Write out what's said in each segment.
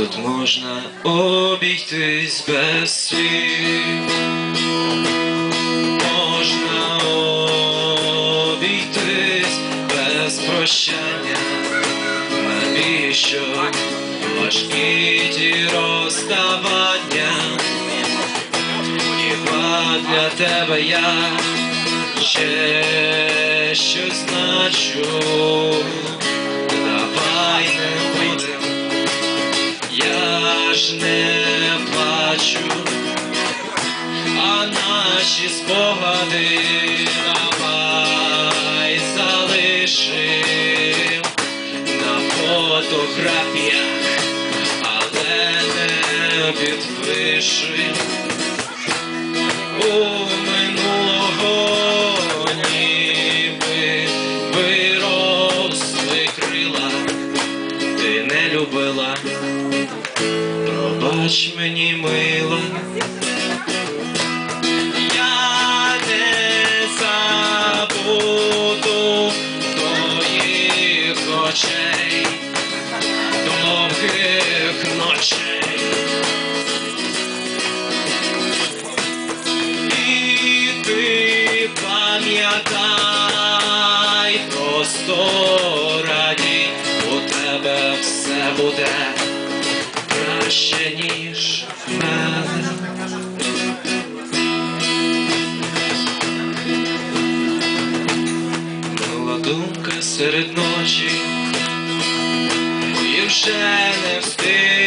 Тут можна обійтись без слів, можна обійтись без прощання, навіщо важкі ті розставання, хіба для тебе я ще щось значу, наші спогади давай залишим. На фотографіях, але не підпишем. У минулого ніби виросли крила, ти не любила. Пробач мені мила, просто раді, у тебе все буде краще, ніж в мене. Мила думка серед ночі, і вже не встиг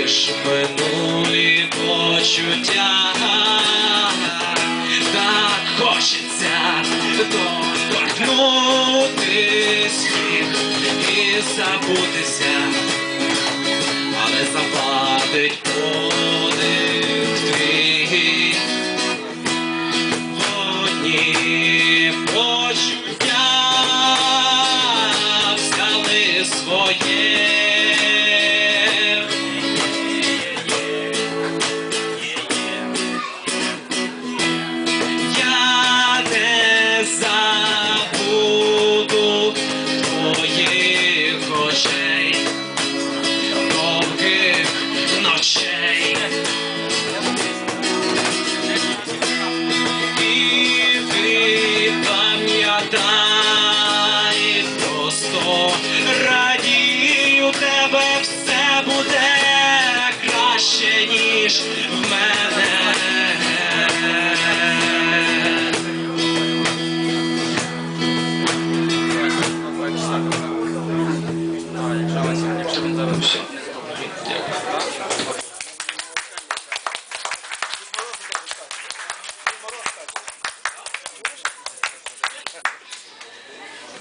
лиш минулі почуття, так хочеться доторкнутись їх і забутися, але западить подих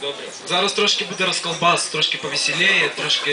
Добре. Зараз трошки буде розколбас, трошки повеселіє, трошки